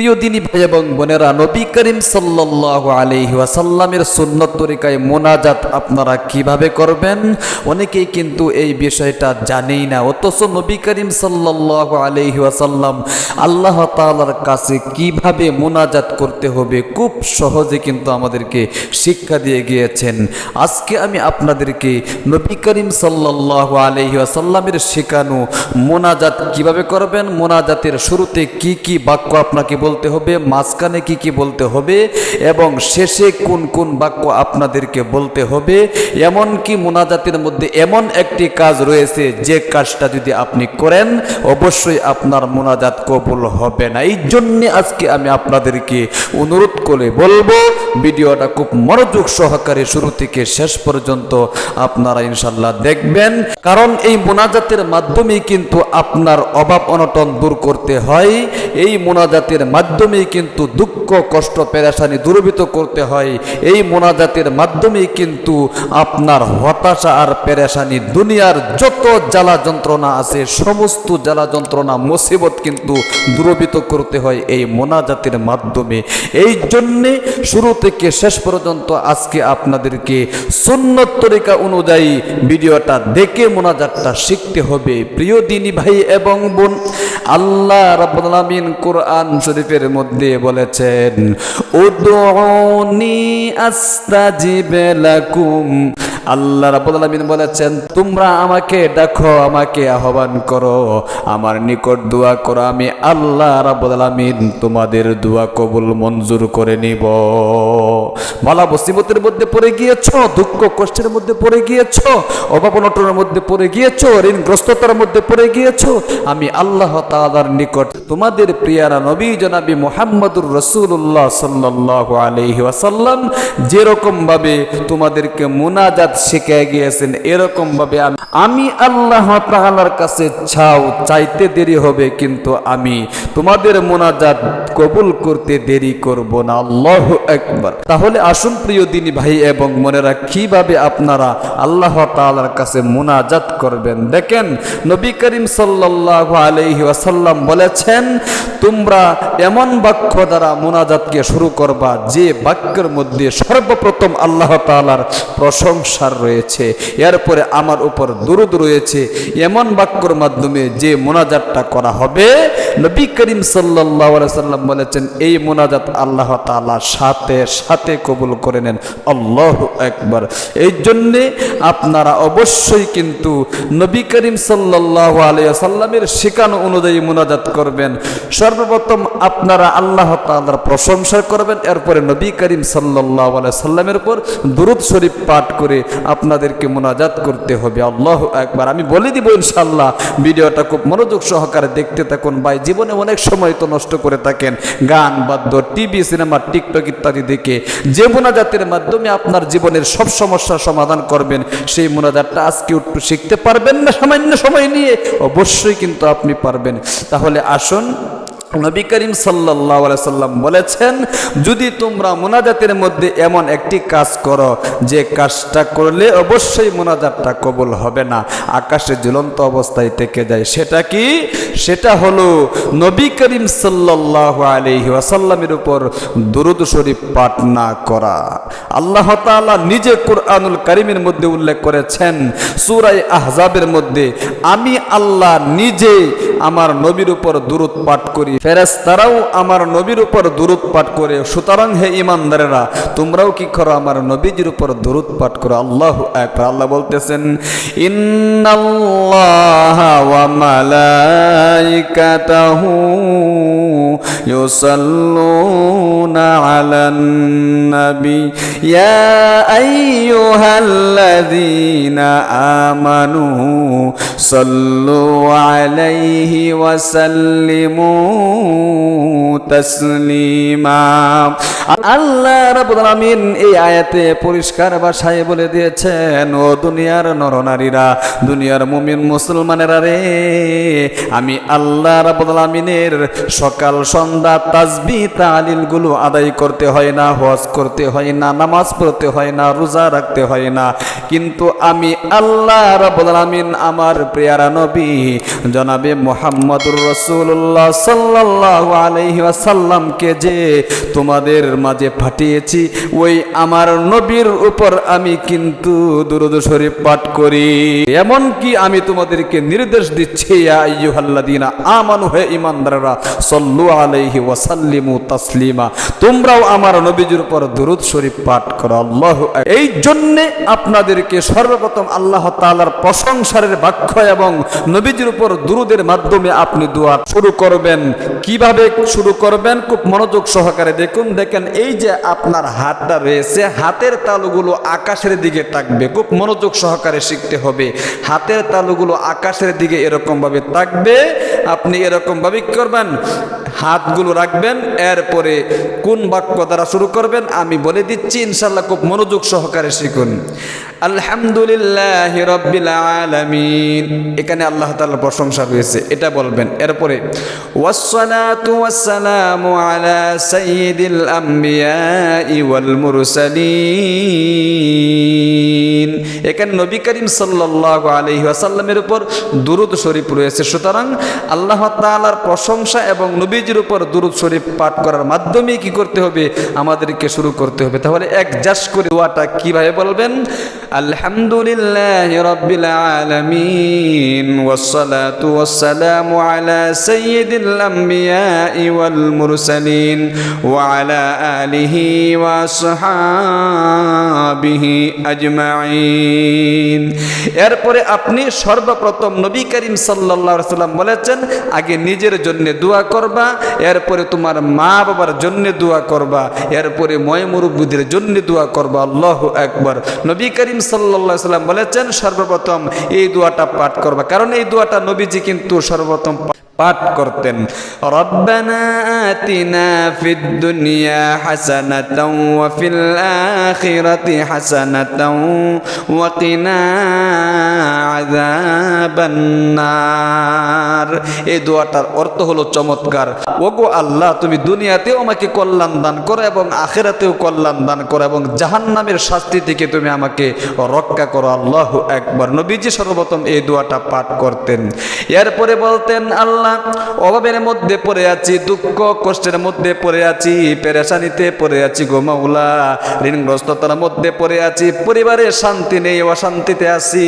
প্রিয় ভাই এবং বোনেরা, নবী করিম সাল্লাল্লাহু আলাইহি ওয়াসাল্লামের সুন্নত তরিকায় মোনাজাত আপনারা কীভাবে করবেন? অনেকেই কিন্তু এই বিষয়টা জানেই না। অথচ নবী করিম সাল্লাল্লাহু আলাইহি ওয়াসাল্লাম আল্লাহ তাআলার কাছে কীভাবে মোনাজাত করতে হবে, খুব সহজে কিন্তু আমাদেরকে শিক্ষা দিয়ে গিয়েছেন। আজকে আমি আপনাদেরকে নবী করিম সাল্লাল্লাহু আলাইহি ওয়াসাল্লামের শেখানো মোনাজাত কীভাবে করবেন, মোনাজাতের শুরুতে কি কি বাক্য আপনাকে বলতে হবে, মাঝখানে কি কি বলতে হবে, এবং শেষে কোন কোন বাক্য আপনাদেরকে বলতে হবে। এমন কি মোনাজাতের মধ্যে এমন একটি কাজ রয়েছে, যে কাজটা যদি আপনি করেন, অবশ্যই আপনার মোনাজাত কবুল হবে না। এই জন্যে আজকে আমি আপনাদেরকে অনুরোধ করে বলব, ভিডিওটা খুব মনোযোগ সহকারে শুরু থেকে শেষ পর্যন্ত আপনারা ইনশাল্লাহ দেখবেন। কারণ এই মোনাজাতের মাধ্যমেই কিন্তু আপনার অভাব অনটন দূর করতে হয়। এই মোনাজাতের মাধ্যমেই কিন্তু দুঃখ, কষ্ট, পেরেশানি দূরীভূত করতে হয়। এই মোনাজাতের মাধ্যমেই কিন্তু আপনার হতাশা আর পেরেশানি দুনিয়ার যত জ্বালা যন্ত্রণা আছে, সমস্ত জ্বালা যন্ত্রণা, মুসিবত কিন্তু দূরীভূত করতে হয় এই মোনাজাতের মাধ্যমে। এই জন্যে শুরু থেকে শেষ পর্যন্ত আজকে আপনাদেরকে সুন্নত তরিকা অনুযায়ী ভিডিওটা দেখে মোনাজাতটা শিখতে হবে। প্রিয় দিনী ভাই এবং বোন, আল্লাহ কোরআন শরীফের মধ্যে বলেছেন উদউনি আস্তাজিবে লাকুম আল্লাহ রাব্বুল আলামিন বলেছেন, তোমরা আমাকে দেখো, আমাকে আহ্বান করো। আমার নিকট দোয়া করো। আমি আল্লাহ রাব্বুল আলামিন তোমাদের দোয়া কবুল মঞ্জুর করে নিব। মালা মুসিবতের মধ্যে পড়ে গিয়েছো, দুঃখ কষ্টের মধ্যে পড়ে গিয়েছো, অভাব অনটনের মধ্যে পড়ে গিয়েছো, ঋণগ্রস্ততার মধ্যে পড়ে গিয়েছো, আমি আল্লাহ তাআলার নিকট তোমাদের প্রিয়ারা নবী জনাবি মোহাম্মদুর রসুল্লাহ সাল্লাল্লাহু আলাইহি ওয়াসাল্লাম যেরকম ভাবে তোমাদেরকে মুনাজাত শিখে গিয়েছেন এরকম ভাবে আমি আল্লাহ তাআলার কাছে চাও, চাইতে দেরি হবে কিন্তু আমি তোমাদের মোনাজাত কবুল করতে দেরি করব না। আল্লাহ একবার তাহলে আসুন প্রিয় দিনী ভাই এবং মনেরা কীভাবে আপনারা আল্লাহ তাআলার কাছে মোনাজাত করবেন? দেখেন, নবী করিম সাল্লাল্লাহু আলাইহি ওয়াসাল্লাম বলেছেন, তোমরা এমন বাক্য দ্বারা মোনাজাতকে শুরু করবা, যে বাক্যের মধ্যে সর্বপ্রথম আল্লাহ তাআলার প্রশংসার রয়েছে। এরপরে আমার উপর দুরুদ রয়েছে। এমন বাক্যর মাধ্যমে যে মোনাজাতটা করা হবে, নবী করিম আলাইহি সাল্লাম বলেছেন, এই মোনাজাত আল্লাহ তাআলা সাথে সাথে কবুল করে নেন। আল্লাহ একবার এই জন্যে আপনারা অবশ্যই কিন্তু নবী করিম সাল্লাল্লাহু আলাইহি সাল্লামের শেখানো অনুযায়ী মোনাজাত করবেন। সর্বপ্রথম আপনারা আল্লাহ তাআলার প্রশংসা করবেন। এরপরে নবী করিম সাল্লাল্লাহু আলাইহি সাল্লামের উপর দুরুদ শরীফ পাঠ করে আপনাদেরকে মোনাজাত করতে হবে। আল্লাহ একবার আমি বলে দিব ইনশাল্লাহ ভিডিওটা খুব মনোযোগ সহকারে দেখতে থাকুন ভাই। জীবনে অনেক সময় তো নষ্ট করে থাকেন। গান, বাদ্য, টিভি, সিনেমা, টিকটক ইত্যাদি দেখে যে মোনাজাতের মাধ্যমে আপনার জীবনের সব সমস্যার সমাধান করবেন, সেই মোনাজাতটা আজকে একটু শিখতে পারবেন না? সামান্য সময় নিয়ে অবশ্যই কিন্তু আপনি পারবেন। তাহলে আসুন নবী করিম আলাইহি সাল্লাম বলেছেন, যদি তোমরা মোনাজাতের মধ্যে এমন একটি কাজ করো, যে কাজটা করলে অবশ্যই মোনাজাতটা কবুল হবে না। আকাশে ঝুলন্ত অবস্থায় থেকে যায়। সেটা কি? সেটা হলো নবী করিম আলাইহি ওয়াসাল্লামের উপর দুরূদ শরীফ পাঠ না করা। আল্লাহ তাআলা নিজে কোরআনুল কারীমের মধ্যে উল্লেখ করেছেন সূরা আহজাবের মধ্যে, আমি আল্লাহ নিজে আমার নবীর উপর দুরূদ পাঠ করি। ফেরেশতারাও আমার নবীর উপর দুরূদ পাঠ করে। সুতরাং হে ইমানদারেরা তোমরাও কি করো? আমার নবীজির উপর দুরূদ পাঠ করো। আল্লাহ একবার আল্লাহ বলতেছেন, ইন্নাল্লাহা ওয়া মালাইকাতাহু আমানু ওয়া সাল্লিমু তাসলিমা। আল্লাহ রাব্বুল আলামিন এই আয়াতে পরিষ্কার ভাষায় বলে দিয়েছেন, ও দুনিয়ার নরনারীরা, দুনিয়ার মুমিন মুসলমানেরা রে, আমি আল্লাহ রাব্বুল আলামিনের সকাল সন্ধ্যা তাসবিহ তালিলগুলো আদায় করতে হয় না হজ করতে হয় না, নামাজ পড়তে হয় না, রোজা রাখতে হয় না। কিন্তু আমি আল্লাহ রাব্বুল আলামিন আমার প্রিয়ারা নবী জনাবে মুহাম্মদুর রসুল্লাহ সাল্লাল্লাহু আলাইহি ওয়াসাল্লামকে যে তোমাদের মাঝে পাঠিয়েছি, ওই আমার নবীর উপর আমি কিন্তু দুরূদ শরীফ পাঠ করি এমন কি আমি তোমাদেরকে নির্দেশ দিচ্ছি, ইয়া আইয়ুহাল্লাযীনা আমানু, হে ঈমানদাররা, সাল্লু আলাইহি ওয়াসাল্লিমু তাসলিমা তোমরাও আমার নবীজির উপর দুরূদ শরীফ পাঠ করো, আল্লাহু। এই জন্যে আপনাদেরকে সর্বপ্রথম আল্লাহ তাআলার প্রশংসার বাক্য এবং নবীজির উপর দুরুদের মাধ্যমে আপনি দোয়া শুরু করবেন। কীভাবে শুরু করবেন? খুব মনোযোগ সহকারে দেখুন। দেখেন, এই যে আপনার হাতটা রয়েছে, হাতের তালুগুলো আকাশের দিকে থাকবে। খুব মনোযোগ সহকারে শিখতে হবে। হাতের তালুগুলো আকাশের দিকে এরকমভাবে থাকবে। আপনি এরকম ভাবে করবেন। হাতগুলো রাখবেন, এরপরে কোন বাক্য দ্বারা শুরু করবেন, আমি বলে দিচ্ছি ইনশাল্লাহ খুব মনোযোগ সহকারে শিখুন। আলহামদুলিল্লাহ রব্বিল আলামিন। এখানে আল্লাহ তাআলার প্রশংসা রয়েছে, এটা বলবেন। এরপরে, ওয়াসসালাতু ওয়াসসালামু আলা সাইয়্যিদিল আমবিয়াই ওয়াল মুরসালিন। এখানে নবী করিম সাল্লাল্লাহু আলাইহি ওয়াসাল্লামের উপর দুরূদ শরীফ রয়েছে। সুতরাং আল্লাহ তাআলার প্রশংসা এবং নবীজির উপর দুরূদ শরীফ পাঠ করার মাধ্যমে কি করতে হবে? আমাদেরকে শুরু করতে হবে। তাহলে এক জাস করে দোয়াটা কীভাবে বলবেন? আলহামদুলিল্লাহ রাব্বিল আলিহি আজমাইন এরপরে আপনি সর্বপ্রথম নবী করিম সাল্লাম বলেছেন, আগে নিজের জন্য দোয়া করবা, এরপরে তোমার মা বাবার জন্য দোয়া করবা, এরপরে ময় মুরব্বীদের জন্য দোয়া করবা। আল্লাহু আকবার। নবী করিম সাল্লাম বলেছেন, সর্বপ্রথম এই দোয়াটা পাঠ করবা। কারণ এই দোয়াটা নবীজি কিন্তু সর্বপ্রথম পাঠ করতেন। রব্বানা আতিনা ফিদ দুনিয়া হাসানাতাও ওয়া ফিল আখিরাতি হাসানাতাও ওয়া এই দোয়াটার অর্থ হলো চমৎকার। ওগো আল্লাহ, তুমি দুনিয়াতেও আমাকে কল্যাণ দান করো এবং আখিরাতেও কল্যাণ দান করো এবং জাহান্নামের শাস্তি থেকে তুমি আমাকে রক্ষা করো। আল্লাহ একবার নবীজি সর্বপ্রথম এই দোয়াটা পাঠ করতেন। এরপরে বলতেন, আল্লাহ অভাবের মধ্যে পড়ে আছি, দুঃখ কষ্টের মধ্যে পড়ে আছি, পেরেশানিতে পড়ে আছি গো মাওলা। ঋণগ্রস্ততার মধ্যে পড়ে আছি, পরিবারে শান্তি নেই, অশান্তিতে আছি।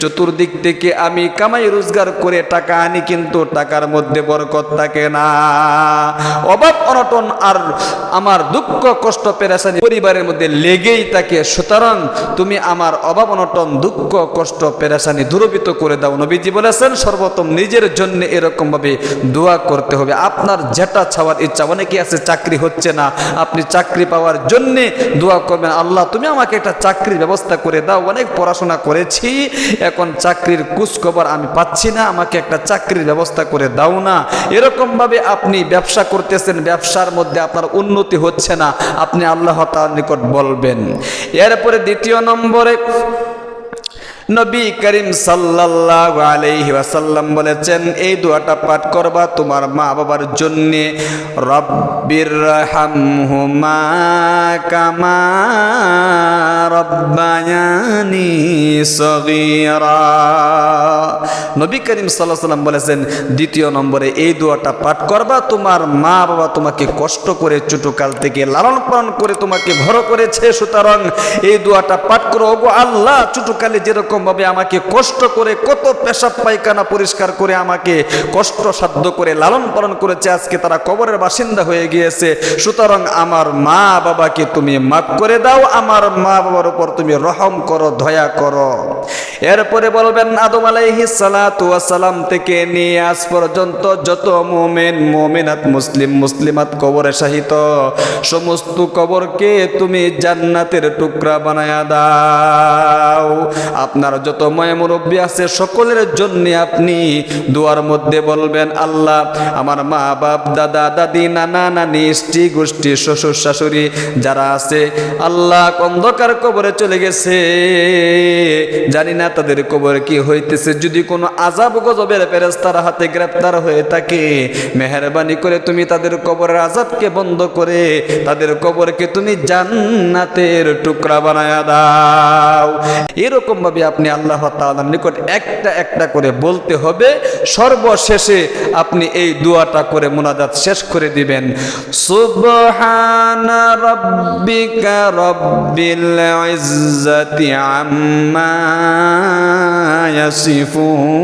চতুর্দিক থেকে আমি কামাই রোজগার করে টাকা আনি, কিন্তু টাকার মধ্যে বরকত থাকে না। অভাব, অনটন আর আমার দুঃখ, কষ্ট, পেরেশানি পরিবারের মধ্যে লেগেই থাকে। সুতরাং তুমি আমার অভাব, অনটন, দুঃখ, কষ্ট, পেরেশানি দূরবিত করে দাও। নবীজি বলেছেন সর্বপ্রথম নিজের জন্য এরকম ভাবে দোয়া করতে হবে। আপনার যেটা ছাওয়ার ইচ্ছা অনেকে আছে চাকরি হচ্ছে না, আপনি চাকরি পাওয়ার জন্য দোয়া করবেন, আল্লাহ, তুমি আমাকে একটা চাকরির ব্যবস্থা করে দাও, অনেক পড়াশোনা করেছি, এখন চাকরির কুচখবর আমি পাচ্ছি না, আমাকে একটা চাকরির ব্যবস্থা করে দাও না। এরকম ভাবে আপনি ব্যবসা করতেছেন, ব্যবসার মধ্যে আপনার উন্নতি হচ্ছে না, আপনি আল্লাহ তার নিকট বলবেন। এরপরে দ্বিতীয় নম্বরে নবী করিম সাল্লাল্লাহু আলাইহি ওয়াসাল্লাম বলেছেন, এই দোয়াটা পাঠ করবা তোমার মা বাবার জন্য। রব্বির হামহুমা কামা রব্বায়ানি সগীরা। নবী করিম আলাইহি সাল্লাম বলেছেন, দ্বিতীয় নম্বরে এই দোয়াটা পাঠ করবা, তোমার মা বাবা তোমাকে কষ্ট করে ছোটকাল থেকে লালন পালন করে তোমাকে ভর করেছে। সুতরাং এই দোয়াটা পাঠ করো, ওগো আল্লাহ, ছোটকালে যেরকম ভাবে আমাকে কষ্ট করে, কত পেশাব পায়খানা পরিষ্কার করে আমাকে কষ্ট সাধ্য করে লালন পালন করেছে, আজকে তারা কবরের বাসিন্দা হয়ে গিয়েছে। সুতরাং আমার মা বাবাকে তুমি মাফ করে দাও, আমার মা বাবার উপর তুমি রহম করো, দয়া করো। এরপরে বলবেন, আদম আলাইহিস সালাতু ওয়াসালাম থেকে নিয়ে আজ পর্যন্ত যত মোমেন, মোমেনাত, মুসলিম, মুসলিমাত কবরে শাহিত, সমস্ত কবরকে তুমি জান্নাতের টুকরা বানায়া দাও। আপনার যত ময় মুরব্বী আছে, সকলের জন্য আপনি দুয়ার মধ্যে বলবেন, আল্লাহ, আমার মা বাপ দাদা, দাদি, নানা, নানি, স্ত্রী, গোষ্ঠী, শ্বশুর, শাশুড়ি যারা আছে, আল্লাহ অন্ধকার কবরে চলে গেছে। জানি না তাদের কবরে কি হইতেছে, যদি কোনো আজাব গজবের ফেরেস্তার হাতে গ্রেপ্তার হয়ে থাকে। মেহরবানি করে তুমি তাদের কবরের আজাবকে বন্ধ করে তাদের কবরকে তুমি জান্নাতের টুকরা বানায়া দাও। এরকম ভাবে আপনি আল্লাহ তাআলার নিকট একটা একটা করে বলতে হবে। সর্বশেষে আপনি এই দুয়াটা করে মোনাজাত শেষ করে দিবেন। সুবহানা রাব্বিকা রব্বিল ইজ্জাতি আম্মা ইয়াসিফুন।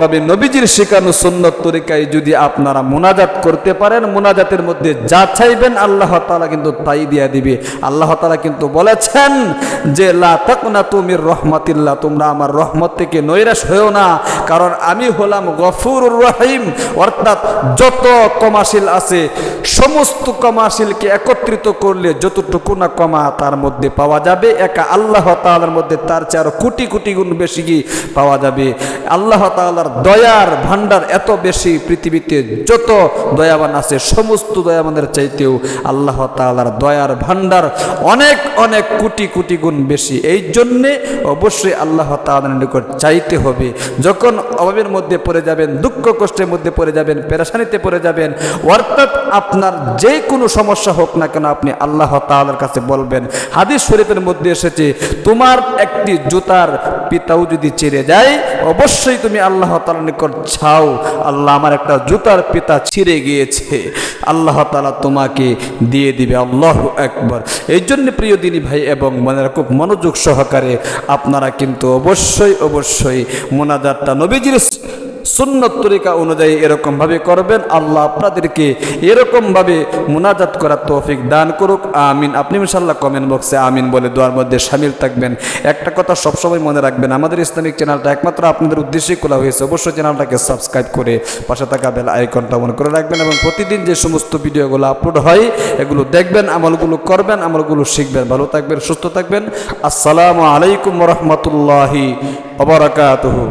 ভাবে নবীজির শেখানো সুন্নত তরিকায় যদি আপনারা মোনাজাত করতে পারেন, মোনাজাতের মধ্যে যা চাইবেন আল্লাহ তালা কিন্তু তাই দিয়া দিবে। আল্লাহ তালা কিন্তু বলেছেন যে, লা তাকনা তুমির রহমাতিল্লাহ তোমরা আমার রহমত থেকে নৈরাশ হয়েও না। কারণ আমি হলাম গফুরুর রহিম। অর্থাৎ যত কমাশিল আছে, সমস্ত কমাশিলকে একত্রিত করলে যতটুকু না কমা তার মধ্যে পাওয়া যাবে। একা আল্লাহ তাআলার মধ্যে তার চেয়ে আরও কোটি কোটি গুণ বেশি পাওয়া যাবে। আল্লাহ তাআলার দয়ার ভান্ডার এত বেশি পৃথিবীতে যত দয়াবান আছে, সমস্ত দয়াবানের চাইতেও আল্লাহ তাআলার দয়ার ভান্ডার অনেক অনেক কোটি কোটি গুণ বেশি। এই জন্যে অবশ্যই আল্লাহ তাআলার নিকট চাইতে হবে। যখন অভাবের মধ্যে পড়ে যাবেন, দুঃখ কষ্টের মধ্যে পড়ে যাবেন, পেরেশানিতে পড়ে যাবেন, অর্থাৎ আপনার যে কোনো সমস্যা হোক না কেন আপনি আল্লাহ তাআলার কাছে বলবেন, হাদিস শরীফের মধ্যে এসেছে, তোমার একটি জুতার পিতাও যদি ছিঁড়ে যায়, অবশ্যই তুমি আল্লাহ তালা নিকট ছাও আল্লাহ আমার একটা জুতার পিতা ছিঁড়ে গিয়েছে, আল্লাহ তালা তোমাকে দিয়ে দিবে, আল্লাহ একবার এই জন্য প্রিয় দিনী ভাই এবং মনে খুব মনোযোগ সহকারে আপনারা কিন্তু অবশ্যই অবশ্যই মোনাজারটা নবীজির সুন্নত তরিকা অনুযায়ী এরকমভাবে করবেন, আল্লাহ আপনাদেরকে এরকমভাবে মুনাজাত করার তৌফিক দান করুক, আমিন। আপনি ইনশাল্লাহ কমেন্ট বক্সে আমিন বলে দোয়ার মধ্যে সামিল থাকবেন। একটা কথা সবসময় মনে রাখবেন, আমাদের ইসলামিক চ্যানেলটা একমাত্র আপনাদের উদ্দেশ্যেই খোলা হয়েছে, অবশ্যই চ্যানেলটাকে সাবস্ক্রাইব করে পাশে থাকা বেল আইকনটা মনে করে রাখবেন এবং প্রতিদিন যে সমস্ত ভিডিওগুলো আপলোড হয়, এগুলো দেখবেন, আমলগুলো করবেন, আমলগুলো শিখবেন। ভালো থাকবেন, সুস্থ থাকবেন। আসসালামু আলাইকুম রহমতুল্লাহি অবরাকাতহু